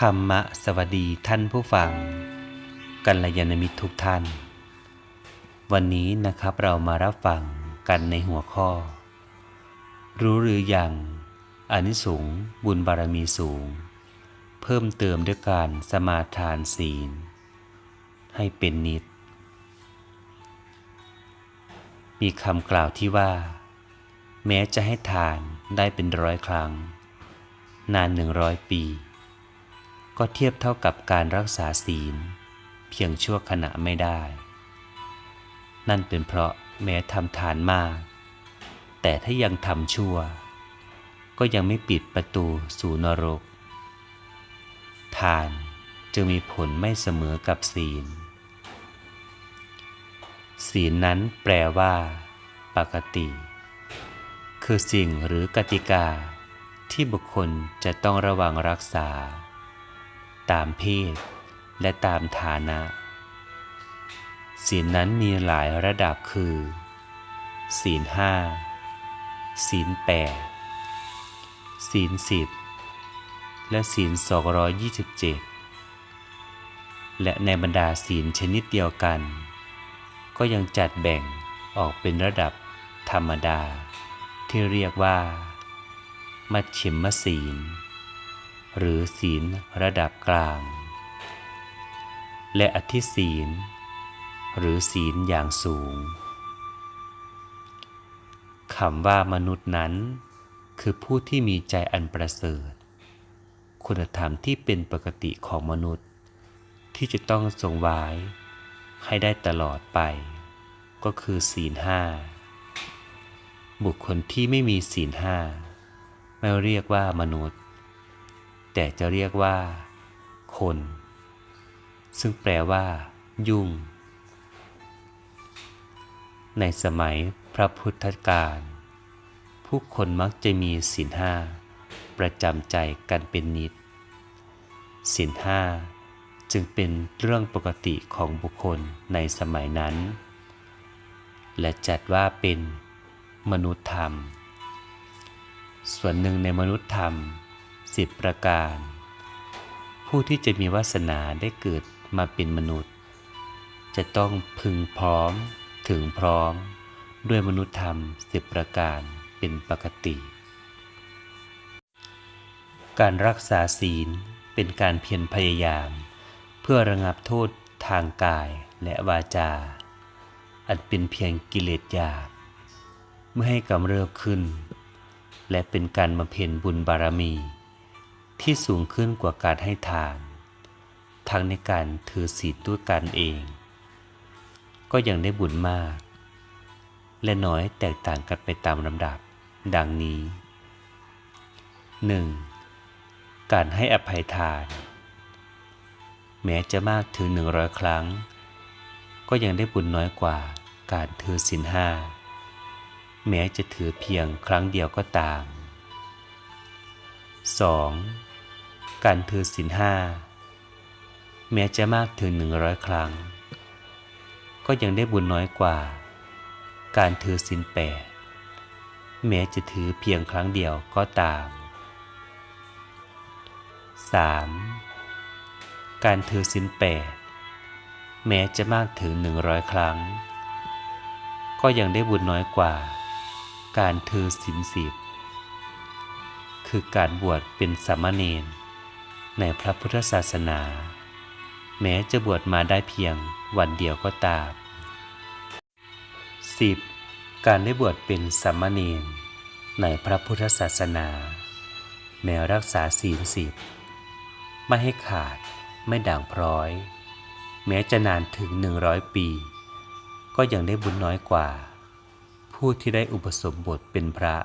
ธรรมะสวัสดีท่านผู้ฟัง กัลยาณมิตรทุกท่าน วันนี้นะครับเรามารับฟังกันในหัวข้อ รู้หรือยังอานิสงส์บุญบารมีสูง เพิ่มเติมด้วยการสมาทานศีล ให้เป็นนิด มีคำกล่าวที่ว่า แม้จะให้ทานได้เป็นร้อยครั้ง นานหนึ่งร้อยปี ก็เทียบเท่ากับการรักษาศีล เพียงชั่วขณะไม่ได้ นั่นเป็นเพราะแม้ทำทานมาก แต่ถ้ายังทำชั่ว ก็ยังไม่ปิดประตูสู่นรก ทานจึงมีผลไม่เสมอกับศีล ศีลนั้นแปลว่า ปกติ คือสิ่งหรือกติกาที่บุคคลจะต้องระวังรักษา ตามเพศ และตามฐานะ ศีลนั้นมีหลายระดับคือ ศีลห้าศีลแปดศีลสิบและศีลสองร้อยยี่สิบเจ็ดและในบรรดาศีลชนิดเดียวกัน ก็ยังจัดแบ่งออกเป็นระดับธรรมดา ที่เรียกว่า มัชชิมศีล หรือศีลระดับกลาง และอธิศีล หรือศีลอย่างสูงคำว่ามนุษย์นั้น คือผู้ที่มีใจอันประเสริฐ คุณธรรมที่เป็นปกติของมนุษย์ ที่จะต้องทรงไว้ให้ได้ตลอดไป ก็คือศีลห้าบุคคลที่ไม่มีศีลห้าไม่เรียกว่ามนุษย์ แต่จะเรียกว่า คน ซึ่งแปลว่า ยุ่ง ในสมัยพระพุทธกาลผู้คนมักจะมีศีลห้าประจำใจกันเป็นนิดศีลห้าจึงเป็นเรื่องปกติของบุคคลในสมัยนั้น และจัดว่าเป็นมนุษยธรรม ส่วนหนึ่งในมนุษยธรรม สิบประการ ผู้ที่จะมีวาสนาได้เกิดมาเป็นมนุษย์ จะต้องพึงพร้อมถึงพร้อม ด้วยมนุษยธรรมสิบประการเป็นปกติ การรักษาศีลเป็นการเพียรพยายาม เพื่อระงับโทษทางกายและวาจา อันเป็นเพียงกิเลสหยาบไม่ให้กำเริบขึ้น และเป็นการบำเพ็ญบุญบารมี ที่สูงขึ้นกว่าการให้ทาน ทั้งในการถือศีลด้วยกันเอง ก็ยังได้บุญมาก และน้อยแตกต่างกันไปตามลำดับ ดังนี้ 1. การให้อภัยทาน แม้จะมากถึงหนึ่งร้อยครั้ง ก็ยังได้บุญน้อยกว่าการถือศีลห้าแม้จะถือเพียงครั้งเดียวก็ตาม 2. การถือศีลห้าแม้จะมากถึงหนึ่งร้อยครั้ง ก็ยังได้บุญน้อยกว่า การถือศีลแปดแม้จะถือเพียงครั้งเดียวก็ตาม 3. การถือศีลแปดแม้จะมากถึงหนึ่งร้อยครั้ง ก็ยังได้บุญน้อยกว่า การถือศีลสิบ คือการบวชเป็นสามเณรในพระพุทธศาสนา แม้จะบวชมาได้เพียงวันเดียวก็ตาม 10. การได้บวชเป็นสามเณรในพระพุทธศาสนา แม้รักษาศีลสิบไม่ให้ขาดไม่ด่างพร้อย แม้จะนานถึงหนึ่งร้อยปี ก็ยังได้บุญน้อยกว่า ผู้ที่ได้อุปสมบทเป็นพระ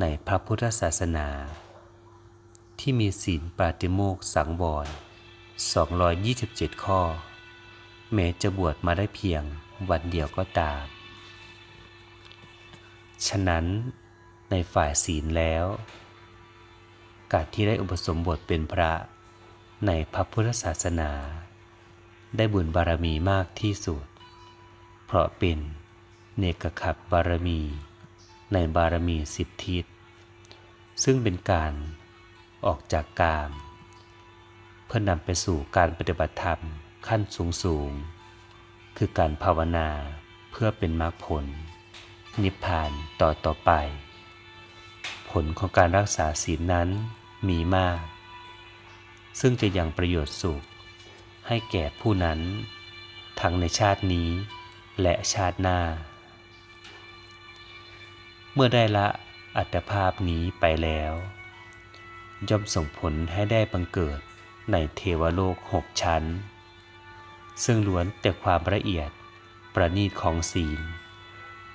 ในพระพุทธศาสนา ที่มีศีลปาติโมกสังวร 227 ข้อ แม้จะบวชมาได้เพียงวันเดียวก็ตาม ฉะนั้นในฝ่ายศีลแล้วการที่ได้อุปสมบทเป็นพระในพระพุทธศาสนา ได้บุญบารมีมากที่สุด เพราะเป็นเนกขับบารมี ในบารมีสิบทิศ ซึ่งเป็นการออกจากกาม เพื่อนำไปสู่การปฏิบัติธรรมขั้นสูงสูง คือการภาวนาเพื่อเป็นมรรคผล นิพพานต่อต่อไป ผลของการรักษาศีลนั้นมีมาก ซึ่งจะยังประโยชน์สุข ให้แก่ผู้นั้น ทั้งในชาตินี้และชาติหน้า เมื่อได้ละอัตภาพนี้ไปแล้ว ย่อมส่งผลให้ได้บังเกิดในเทวโลกหกชั้น ซึ่งล้วนแต่ความละเอียดประณีตของศีล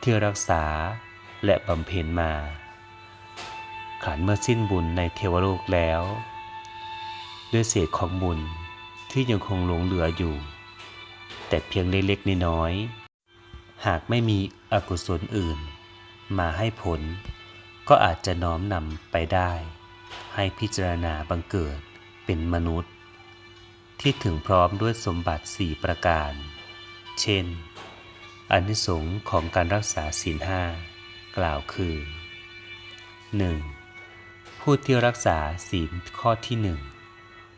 ที่รักษาและบำเพ็ญมาขันเมื่อสิ้นบุญในเทวโลกแล้ว ด้วยเศษของบุญที่ยังคงหลงเหลืออยู่ แต่เพียงเล็กๆน้อยๆหากไม่มีอกุศลอื่น มาให้ผล ก็อาจจะน้อมนำไปได้ ให้พิจารณาบังเกิดเป็นมนุษย์ ที่ถึงพร้อมด้วยสมบัติสี่ประการ เช่นอนิสงส์ของการรักษาศีลห้ากล่าวคือ 1. ผู้ที่รักษาศีลข้อที่หนึ่ง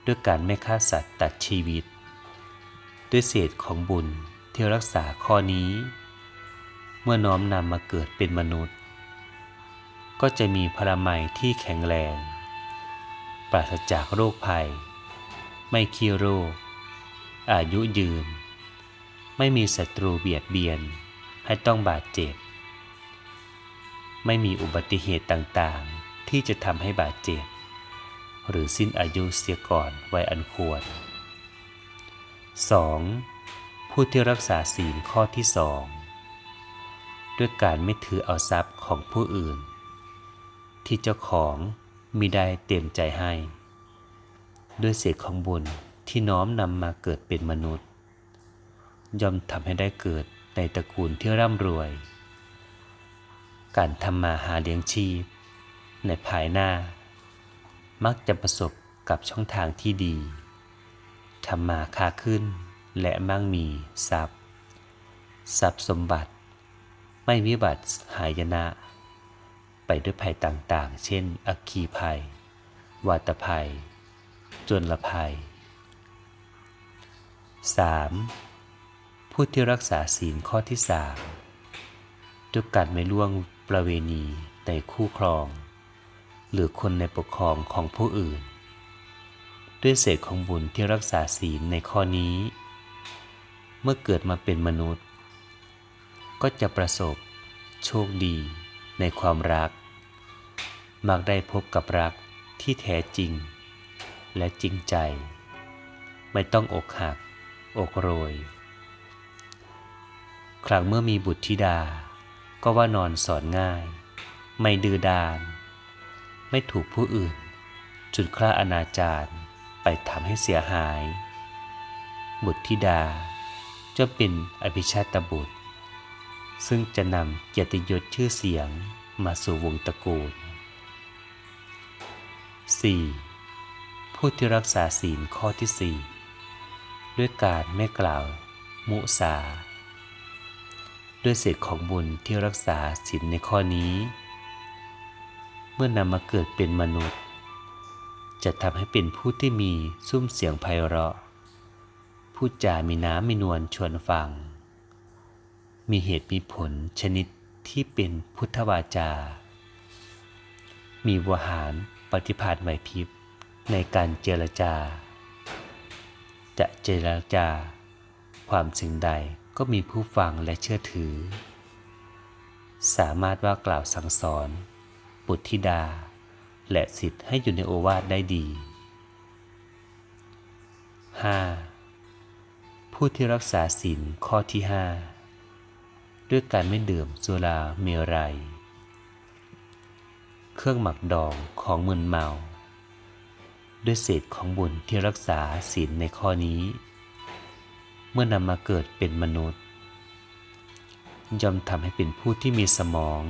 ด้วยการไม่ฆ่าสัตว์ตัดชีวิต ด้วยเศษของบุญที่รักษาข้อนี้ เมื่อน้อมนำมาเกิดเป็นมนุษย์ ก็จะมีพลามัยที่แข็งแรง ปราศจากโรคภัย ไม่ขี้โรค อายุยืน ไม่มีศัตรูเบียดเบียนให้ต้องบาดเจ็บ ไม่มีอุบัติเหตุต่างๆ ที่จะทำให้บาดเจ็บ หรือสิ้นอายุเสียก่อนไว้อันควร 2. ผู้ที่รักษาศีลข้อที่สอง ด้วยการไม่ถือเอาทรัพย์ของผู้อื่น ที่เจ้าของมิได้เต็มใจให้ ด้วยเศษของบุญที่น้อมนำมาเกิดเป็นมนุษย์ ย่อมทำให้ได้เกิดในตระกูลที่ร่ำรวย การทำมาหาเลี้ยงชีพ ในภายหน้า มักจะประสบกับช่องทางที่ดีทำมาค้าขึ้นและมั่งมีทรัพย์ ทรัพย์สมบัติ ไม่วิบัติหายนะ ไปด้วยภัยต่างๆ เช่น อัคคีภัย วาตภัย จนละภัย 3. ผู้ที่รักษาศีลข้อที่สามด้วยการไม่ล่วงประเวณีในคู่ครอง หรือคนในปกครองของผู้อื่น ด้วยเศษของบุญที่รักษาศีลในข้อนี้ เมื่อเกิดมาเป็นมนุษย์ ก็จะประสบโชคดีในความรัก มักได้พบกับรักที่แท้จริง และจริงใจ ไม่ต้องอกหัก อกโรย ครั้งเมื่อมีบุตรธิดา ก็ว่านอนสอนง่าย ไม่ดื้อดาน ไม่ถูกผู้อื่น จุดคล้าอนาจารไปทำให้เสียหาย บุตรธิดาจะเป็นอภิชาตบุตร ซึ่งจะนำเกียรติยศชื่อเสียงมาสู่วงตระกูล 4. ผู้ที่รักษาศีลข้อที่ 4 ด้วยการไม่กล่าว มุสา ด้วยเศษของบุญที่รักษาศีลในข้อนี้ เมื่อนำมาเกิดเป็นมนุษย์ จะทำให้เป็นผู้ที่มีซุ้มเสียงไพเราะ พูดจามีน้ำมีนวลชวนฟัง มีเหตุมีผลชนิดที่เป็นพุทธวาจา มีวหารปฏิภาณไหวพริบในการเจรจา จะเจรจา ความสิ่งใดก็มีผู้ฟังและเชื่อถือ สามารถว่ากล่าวสั่งสอนบุตรธิดา และสิทธิ์ให้อยู่ในโอวาทได้ดี 5. ผู้ที่รักษาศีลข้อที่ 5 ด้วยการไม่ดื่มสุราเมรัย เครื่องหมักดองของมึนเมา ด้วยเศษของบุญที่รักษาศีลในข้อนี้ เมื่อนำมาเกิดเป็นมนุษย์ย่อมทำให้เป็นผู้ที่มีสมอง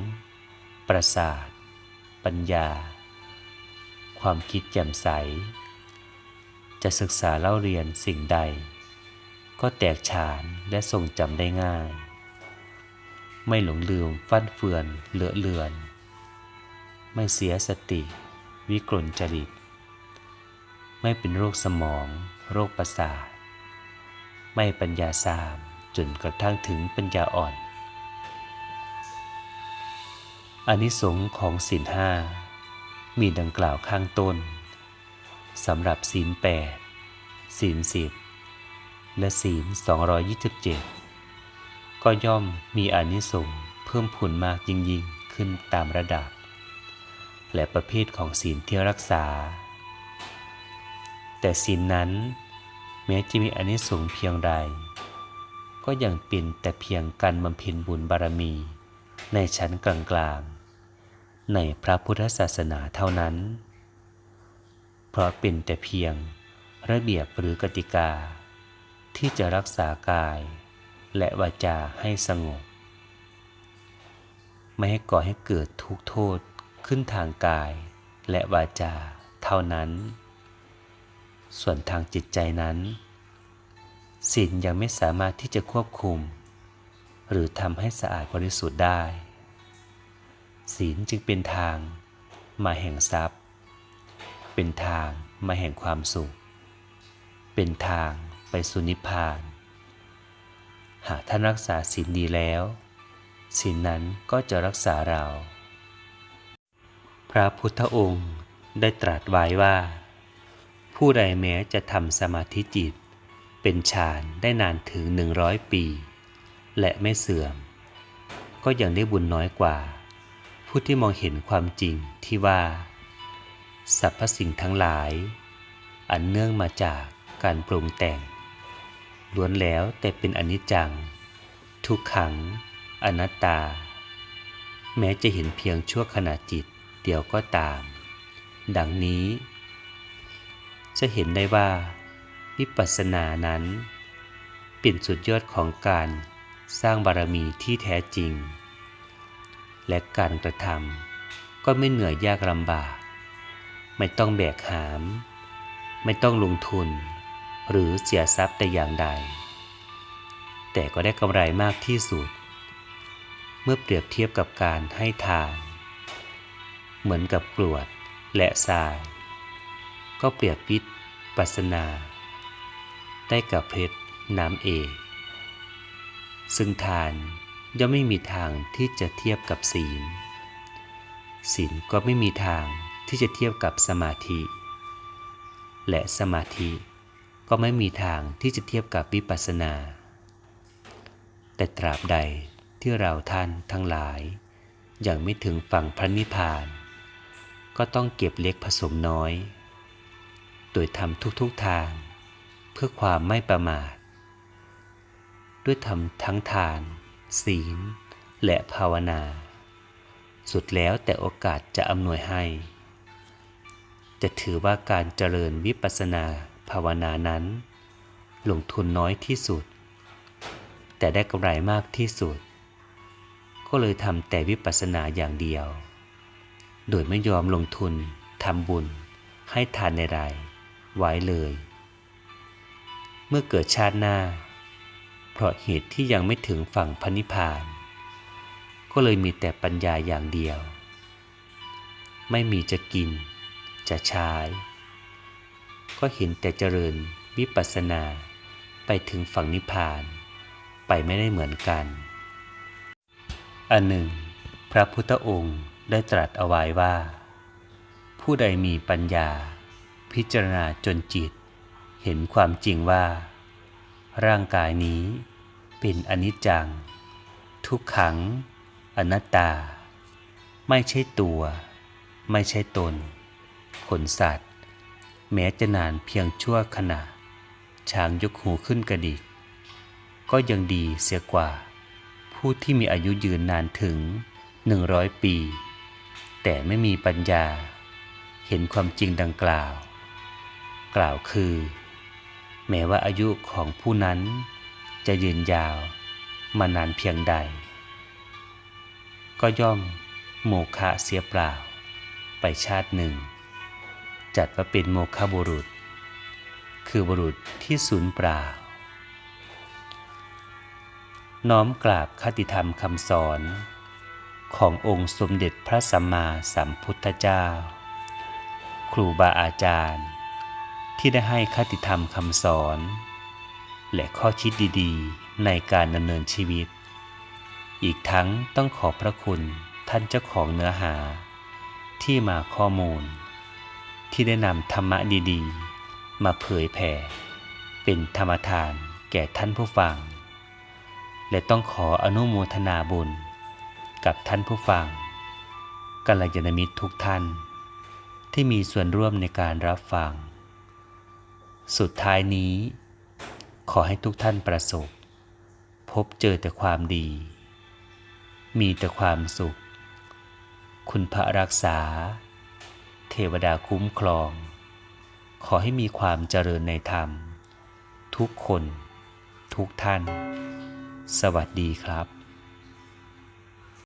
ประสาท ปัญญา ความคิดแจ่มใส จะศึกษาเล่าเรียนสิ่งใด ก็แตกฉานและทรงจำได้ง่าย ไม่หลงลืมฟั่นเฟือนเหลือเลือน ไม่เสียสติ วิกลจริต ไม่เป็นโรคสมอง โรคประสาท ไม่ปัญญาสามจนกระทั่งถึงปัญญาอ่อนอานิสงส์ของศีลห้ามีดังกล่าวข้างต้นสำหรับศีลแปดศีลสิบและศีลสสอองร227 ก็ย่อมมีอนิสงส์เพิ่มผุนมากยิ่งยิ่งขึ้นตามระดับ และประเภทของศีลที่รักษา แต่ศีลนั้น แม้จะมีอนิสงส์เพียงใด ก็ยังเป็นแต่เพียงการบำเพ็ญบุญบารมี ในชั้นกลางๆ ในพระพุทธศาสนาเท่านั้น เพราะเป็นแต่เพียงระเบียบหรือกติกา ที่จะรักษากาย และวาจาให้สงบ ไม่ให้ก่อให้เกิดทุกโทษขึ้นทางกายและวาจาเท่านั้น ส่วนทางจิตใจนั้นศีลยังไม่สามารถที่จะควบคุม หรือทำให้สะอาดบริสุทธิ์ได้ ศีลจึงเป็นทางมาแห่งทรัพย์ เป็นทางมาแห่งความสุข เป็นทางไปสุนิพพาน หากท่านรักษาศีลดีแล้วศีลนั้นก็จะรักษาเรา พระพุทธองค์ได้ตรัสไว้ว่า ผู้ใดแม้จะทำสมาธิจิต เป็นฌานได้นานถึงหนึ่งร้อยปี และไม่เสื่อม ก็ยังได้บุญน้อยกว่า ผู้ที่มองเห็นความจริงที่ว่าสรรพสิ่งทั้งหลาย อันเนื่องมาจากการปรุงแต่ง ล้วนแล้วแต่เป็นอนิจจัง ทุกขัง อนัตตา แม้จะเห็นเพียงชั่วขณะจิตเดียวก็ตาม ดังนี้ จะเห็นได้ว่า วิปัสสนานั้น เป็นสุดยอดของการสร้างบารมีที่แท้จริง และการกระทำก็ไม่เหนื่อยยากลำบาก ไม่ต้องแบกหาม ไม่ต้องลงทุน หรือเสียทรัพย์แต่อย่างใด แต่ก็ได้กำไรมากที่สุด เมื่อเปรียบเทียบกับการให้ทาน เหมือนกับกรวดและทราย ก็เปรียบวิปัสสนา ได้กับเพชรน้ำเอกซึ่งทานย่อมไม่มีทางที่จะเทียบกับศีล ศีลก็ไม่มีทางที่จะเทียบกับสมาธิ และสมาธิ ก็ไม่มีทางที่จะเทียบกับวิปัสสนา แต่ตราบใดที่เราท่านทั้งหลาย ยังไม่ถึงฝั่งพระนิพพาน ก็ต้องเก็บเล็กผสมน้อย โดยทำทุกๆทาง เพื่อความไม่ประมาท ด้วยทำทั้งทาน ศีล และภาวนา สุดแล้วแต่โอกาสจะอำนวยให้ จะถือว่าการเจริญวิปัสสนา ภาวนานั้น ลงทุนน้อยที่สุด แต่ได้กำไรมากที่สุด ก็เลยทำแต่วิปัสสนาอย่างเดียว โดยไม่ยอมลงทุนทำบุญให้ทานในรายไว้เลย เมื่อเกิดชาติหน้า เพราะเหตุที่ยังไม่ถึงฝั่งพนิพพาน ก็เลยมีแต่ปัญญาอย่างเดียว ไม่มีจะกินจะใช้ ก็เห็นแต่เจริญวิปัสสนา ไปถึงฝั่งนิพพาน ไปไม่ได้เหมือนกัน อันหนึ่ง พระพุทธองค์ได้ตรัสเอาไว้ว่า ผู้ใดมีปัญญา พิจารณาจนจิต เห็นความจริงว่า ร่างกายนี้เป็นอนิจจัง ทุกขัง อนัตตา ไม่ใช่ตัว ไม่ใช่ตน ขนสัตว์ แม้จะนานเพียงชั่วขณะ ช้างยกหูขึ้นกระดิก ก็ยังดีเสียกว่า ผู้ที่มีอายุยืนนานถึงหนึ่งร้อยปี แต่ไม่มีปัญญา เห็นความจริงดังกล่าว กล่าวคือ แม้ว่าอายุของผู้นั้นจะยืนยาวมานานเพียงใด ก็ย่อมโมฆะเสียเปล่า ไปชาติหนึ่ง จัดว่าเป็นโมฆะบุรุษ คือบุรุษที่สูญเปล่า น้อมกราบคติธรรมคำสอน ขององค์สมเด็จพระสัมมาสัมพุทธเจ้า ครูบาอาจารย์ ที่ได้ให้คติธรรมคำสอน และข้อคิดดีๆ ในการดำเนินชีวิต อีกทั้งต้องขอบพระคุณท่านเจ้าของเนื้อหาที่มาข้อมูล ที่ได้นำธรรมะดีๆ มาเผยแผ่ เป็นธรรมทานแก่ท่านผู้ฟัง และต้องขออนุโมทนาบุญ กับท่านผู้ฟังกัลยาณมิตรทุกท่าน ที่มีส่วนร่วมในการรับฟัง สุดท้ายนี้ ขอให้ทุกท่านประสบ พบเจอแต่ความดี มีแต่ความสุข คุณพระรักษา เทวดาคุ้มครอง ขอให้มีความเจริญในธรรม ทุกคน ทุกท่าน สวัสดีครับ